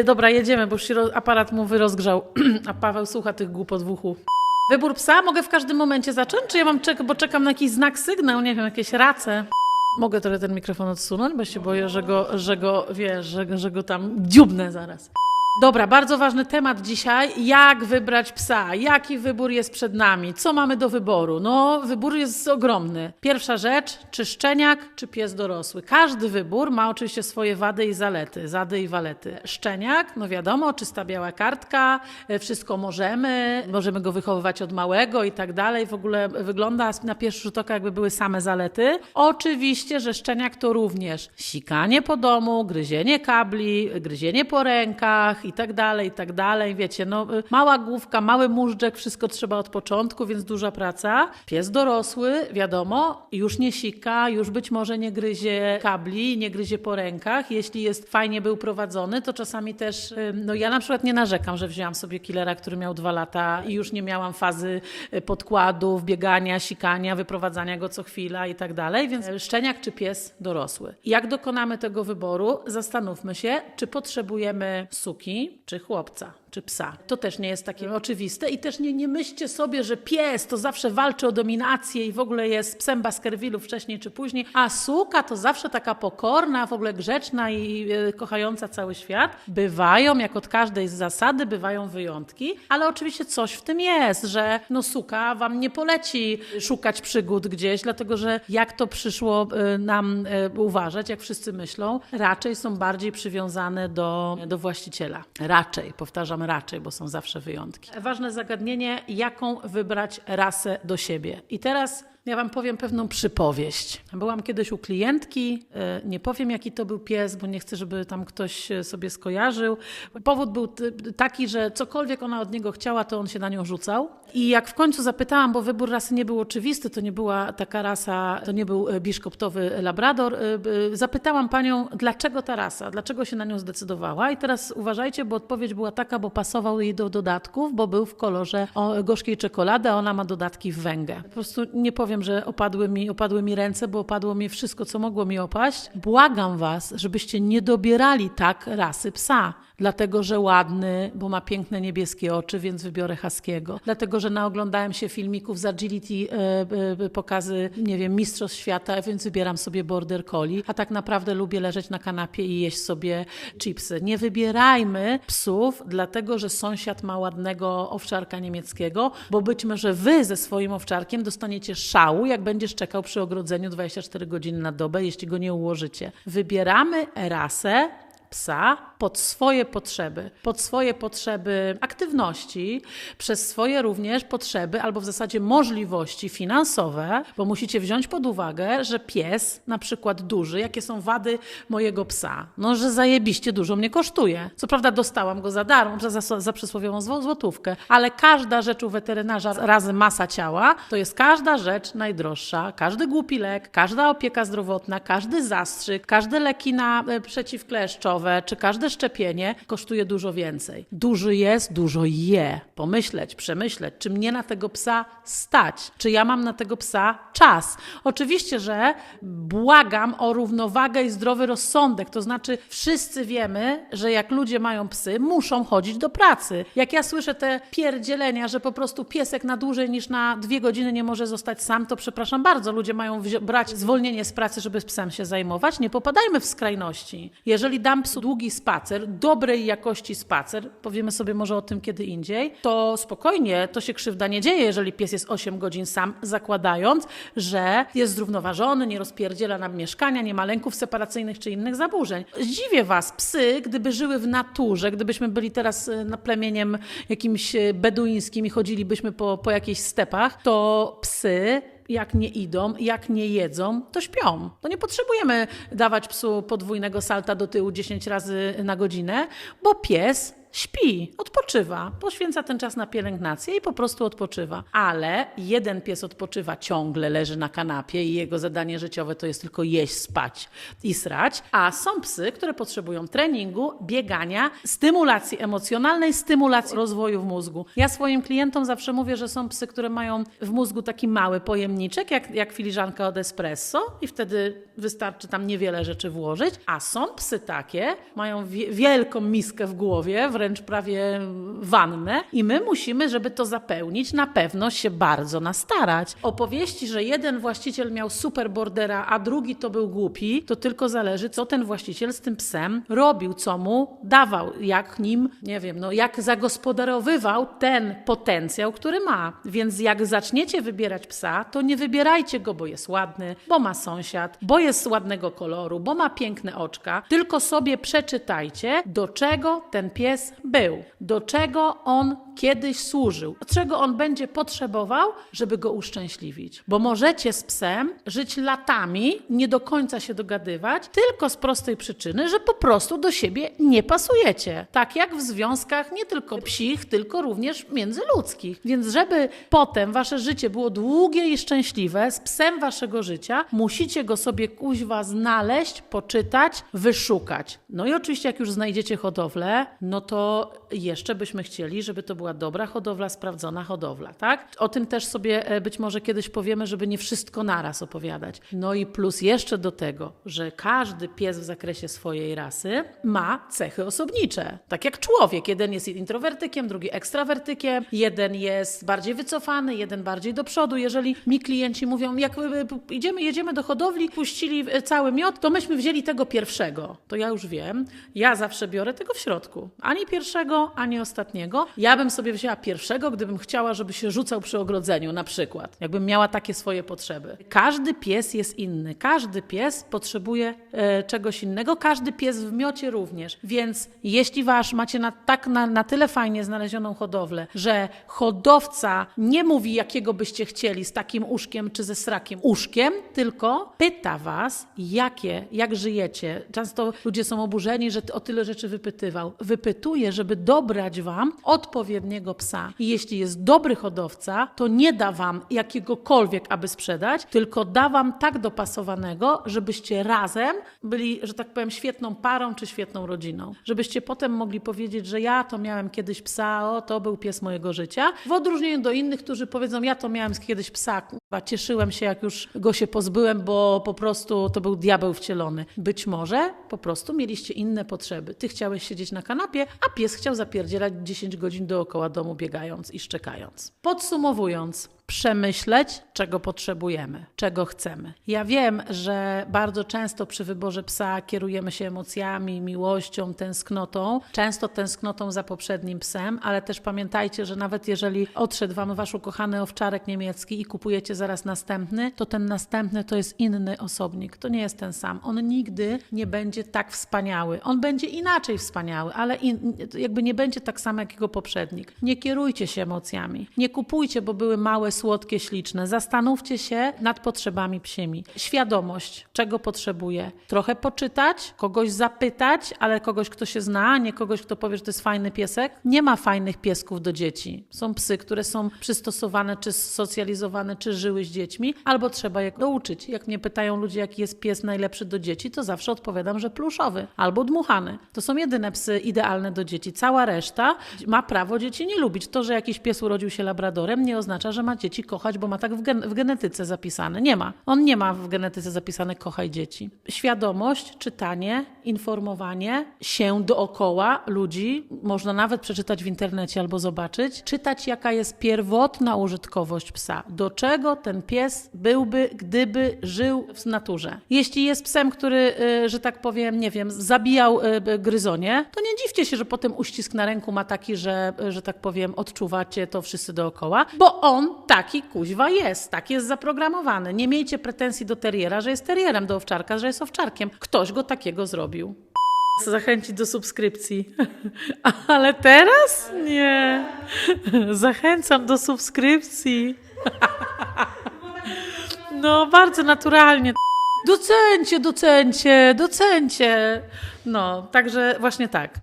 E, dobra, jedziemy, bo już się aparat mu wyrozgrzał, a Paweł słucha tych głupot w uchu. Wybór psa mogę w każdym momencie zacząć? Czy ja mam czekać, bo czekam na jakiś znak, sygnał, nie wiem, jakieś race? Mogę trochę ten mikrofon odsunąć, bo się boję, że go, że go wiesz, że, że go tam dziubnę zaraz. Dobra, bardzo ważny temat dzisiaj. Jak wybrać psa? Jaki wybór jest przed nami? Co mamy do wyboru? No, wybór jest ogromny. Pierwsza rzecz, czy szczeniak, czy pies dorosły. Każdy wybór ma oczywiście swoje wady i zalety, zady i walety. Szczeniak, no wiadomo, czysta biała kartka, e, wszystko możemy, możemy go wychowywać od małego i tak dalej. W ogóle wygląda na pierwszy rzut oka, jakby były same zalety. Oczywiście, że szczeniak to również sikanie po domu, gryzienie kabli, gryzienie po rękach i tak dalej, i tak dalej. Wiecie, no y, mała główka, mały móżdżek, wszystko trzeba od początku, więc duża praca. Pies dorosły, wiadomo, już nie sika, już być może nie gryzie kabli, nie gryzie po rękach. Jeśli jest fajnie był prowadzony, to czasami też, y, no ja na przykład nie narzekam, że wzięłam sobie killera, który miał dwa lata i już nie miałam fazy y, podkładów, biegania, sikania, wyprowadzania go co chwila i tak dalej, więc y, szczeniak czy pies dorosły. Jak dokonamy tego wyboru, zastanówmy się, czy potrzebujemy suki, czy chłopca, czy psa. To też nie jest takie oczywiste i też nie, nie myślcie sobie, że pies to zawsze walczy o dominację i w ogóle jest psem Baskervillu wcześniej czy później, a suka to zawsze taka pokorna, w ogóle grzeczna i e, kochająca cały świat. Bywają, jak od każdej z zasady, bywają wyjątki, ale oczywiście coś w tym jest, że no suka wam nie poleci szukać przygód gdzieś, dlatego że jak to przyszło e, nam e, uważać, jak wszyscy myślą, raczej są bardziej przywiązane do, do właściciela. Raczej, powtarzam raczej, bo są zawsze wyjątki. Ważne zagadnienie, jaką wybrać rasę do siebie. I teraz ja Wam powiem pewną przypowieść. Byłam kiedyś u klientki, e, nie powiem jaki to był pies, bo nie chcę, żeby tam ktoś e, sobie skojarzył. Powód był taki, że cokolwiek ona od niego chciała, to on się na nią rzucał. I jak w końcu zapytałam, bo wybór rasy nie był oczywisty, to nie była taka rasa, to nie był e, biszkoptowy labrador, zapytałam panią, dlaczego ta rasa, dlaczego się na nią zdecydowała. I teraz uważajcie, bo odpowiedź była taka, bo pasował jej do dodatków, bo był w kolorze gorzkiej czekolady, a ona ma dodatki w węgę. Po prostu nie powiem, że opadły mi, opadły mi ręce, bo opadło mi wszystko, co mogło mi opaść. Błagam was, żebyście nie dobierali tak rasy psa. Dlatego, że ładny, bo ma piękne niebieskie oczy, więc wybiorę Haskiego. Dlatego, że naoglądałem się filmików z agility, e, e, pokazy, nie wiem, Mistrzostw Świata, więc wybieram sobie Border Collie. A tak naprawdę lubię leżeć na kanapie i jeść sobie chipsy. Nie wybierajmy psów, dlatego, że sąsiad ma ładnego owczarka niemieckiego, bo być może wy ze swoim owczarkiem dostaniecie szału, jak będziesz czekał przy ogrodzeniu 24 godziny na dobę, jeśli go nie ułożycie. Wybieramy rasę psa pod swoje potrzeby, pod swoje potrzeby aktywności, przez swoje również potrzeby albo w zasadzie możliwości finansowe, bo musicie wziąć pod uwagę, że pies, na przykład duży, jakie są wady mojego psa? No, że zajebiście dużo mnie kosztuje. Co prawda dostałam go za darmo, za, za, za przysłowiową zł- złotówkę, ale każda rzecz u weterynarza razy masa ciała, to jest każda rzecz najdroższa, każdy głupi lek, każda opieka zdrowotna, każdy zastrzyk, każde leki na e, czy każde szczepienie kosztuje dużo więcej. Duży jest, dużo je. Pomyśleć, przemyśleć, czy mnie na tego psa stać, czy ja mam na tego psa czas. Oczywiście, że błagam o równowagę i zdrowy rozsądek, to znaczy wszyscy wiemy, że jak ludzie mają psy, muszą chodzić do pracy. Jak ja słyszę te pierdzielenia, że po prostu piesek na dłużej niż na dwie godziny nie może zostać sam, to przepraszam bardzo, ludzie mają brać zwolnienie z pracy, żeby z psem się zajmować. Nie popadajmy w skrajności. Jeżeli dam psu długi spacer, dobrej jakości spacer, powiemy sobie może o tym kiedy indziej, to spokojnie, to się krzywda nie dzieje, jeżeli pies jest 8 godzin sam, zakładając, że jest zrównoważony, nie rozpierdziela nam mieszkania, nie ma lęków separacyjnych czy innych zaburzeń. Zdziwię was, psy, gdyby żyły w naturze, gdybyśmy byli teraz e, na plemieniem jakimś e, beduińskim i chodzilibyśmy po, po jakichś stepach, to psy jak nie idą, jak nie jedzą, to śpią. To nie potrzebujemy dawać psu podwójnego salta do tyłu 10 razy na godzinę, bo pies śpi, odpoczywa, poświęca ten czas na pielęgnację i po prostu odpoczywa. Ale jeden pies odpoczywa ciągle, leży na kanapie i jego zadanie życiowe to jest tylko jeść, spać i srać, a są psy, które potrzebują treningu, biegania, stymulacji emocjonalnej, stymulacji rozwoju w mózgu. Ja swoim klientom zawsze mówię, że są psy, które mają w mózgu taki mały pojemniczek, jak, jak filiżanka od espresso i wtedy wystarczy tam niewiele rzeczy włożyć, a są psy takie, mają wie, wielką miskę w głowie, wręcz prawie wannę i my musimy, żeby to zapełnić, na pewno się bardzo nastarać. Opowieści, że jeden właściciel miał super bordera, a drugi to był głupi, to tylko zależy, co ten właściciel z tym psem robił, co mu dawał, jak nim, nie wiem, no jak zagospodarowywał ten potencjał, który ma. Więc jak zaczniecie wybierać psa, to nie wybierajcie go, bo jest ładny, bo ma sąsiad, bo jest ładnego koloru, bo ma piękne oczka, tylko sobie przeczytajcie, do czego ten pies był, do czego on kiedyś służył, czego on będzie potrzebował, żeby go uszczęśliwić. Bo możecie z psem żyć latami, nie do końca się dogadywać, tylko z prostej przyczyny, że po prostu do siebie nie pasujecie. Tak jak w związkach nie tylko psich, tylko również międzyludzkich. Więc żeby potem wasze życie było długie i szczęśliwe, z psem waszego życia, musicie go sobie kuźwa znaleźć, poczytać, wyszukać. No i oczywiście jak już znajdziecie hodowlę, no to jeszcze byśmy chcieli, żeby to była dobra hodowla, sprawdzona hodowla, tak? O tym też sobie e, być może kiedyś powiemy, żeby nie wszystko naraz opowiadać. No i plus jeszcze do tego, że każdy pies w zakresie swojej rasy ma cechy osobnicze. Tak jak człowiek. Jeden jest introwertykiem, drugi ekstrawertykiem, jeden jest bardziej wycofany, jeden bardziej do przodu. Jeżeli mi klienci mówią, jak y, idziemy, jedziemy do hodowli, puścili y, cały miod, to myśmy wzięli tego pierwszego. To ja już wiem, ja zawsze biorę tego w środku. Ani pierwszego, ani ostatniego. Ja bym sobie wzięła pierwszego, gdybym chciała, żeby się rzucał przy ogrodzeniu na przykład. Jakbym miała takie swoje potrzeby. Każdy pies jest inny. Każdy pies potrzebuje e, czegoś innego. Każdy pies w miocie również. Więc jeśli wasz macie na, tak na, na tyle fajnie znalezioną hodowlę, że hodowca nie mówi, jakiego byście chcieli z takim uszkiem czy ze srakiem uszkiem, tylko pyta was, jakie, jak żyjecie. Często ludzie są oburzeni, że o tyle rzeczy wypytywał. Wypytuje, żeby dobrać wam odpowiedniego psa. I jeśli jest dobry hodowca, to nie da wam jakiegokolwiek, aby sprzedać, tylko da wam tak dopasowanego, żebyście razem byli, że tak powiem, świetną parą czy świetną rodziną. Żebyście potem mogli powiedzieć, że ja to miałem kiedyś psa, o to był pies mojego życia. W odróżnieniu do innych, którzy powiedzą, ja to miałem kiedyś psa, kurwa, cieszyłem się, jak już go się pozbyłem, bo po prostu to był diabeł wcielony. Być może po prostu mieliście inne potrzeby. Ty chciałeś siedzieć na kanapie, a pies chciał zapierdzielać 10 godzin dookoła domu biegając i szczekając. Podsumowując, przemyśleć, czego potrzebujemy, czego chcemy. Ja wiem, że bardzo często przy wyborze psa kierujemy się emocjami, miłością, tęsknotą, często tęsknotą za poprzednim psem, ale też pamiętajcie, że nawet jeżeli odszedł wam wasz ukochany owczarek niemiecki i kupujecie zaraz następny, to ten następny to jest inny osobnik, to nie jest ten sam. On nigdy nie będzie tak wspaniały. On będzie inaczej wspaniały, ale in, jakby nie będzie tak samo jak jego poprzednik. Nie kierujcie się emocjami. Nie kupujcie, bo były małe, słodkie, śliczne. Zastanówcie się nad potrzebami psimi. Świadomość, czego potrzebuje. Trochę poczytać, kogoś zapytać, ale kogoś, kto się zna, nie kogoś, kto powie, że to jest fajny piesek. Nie ma fajnych piesków do dzieci. Są psy, które są przystosowane, czy socjalizowane, czy żyły z dziećmi, albo trzeba je douczyć. Jak mnie pytają ludzie, jaki jest pies najlepszy do dzieci, to zawsze odpowiadam, że pluszowy albo dmuchany. To są jedyne psy idealne do dzieci. Cała reszta ma prawo dzieci nie lubić. To, że jakiś pies urodził się labradorem, nie oznacza, że ma dzieci kochać, bo ma tak w, gen w genetyce zapisane. Nie ma. On nie ma w genetyce zapisane kochaj dzieci. Świadomość, czytanie, informowanie się dookoła ludzi, można nawet przeczytać w internecie albo zobaczyć, czytać jaka jest pierwotna użytkowość psa. Do czego ten pies byłby, gdyby żył w naturze. Jeśli jest psem, który, y, że tak powiem, nie wiem, zabijał y, gryzonie, to nie dziwcie się, że potem uścisk na ręku ma taki, że, że tak powiem, odczuwacie to wszyscy dookoła, bo on taki kuźwa jest, tak jest zaprogramowany. Nie miejcie pretensji do teriera, że jest terierem, do owczarka, że jest owczarkiem. Ktoś go takiego zrobił. Zachęcić do subskrypcji. Ale teraz? Nie. Zachęcam do subskrypcji. No, bardzo naturalnie. Docencie, docencie, docencie. No, także właśnie tak.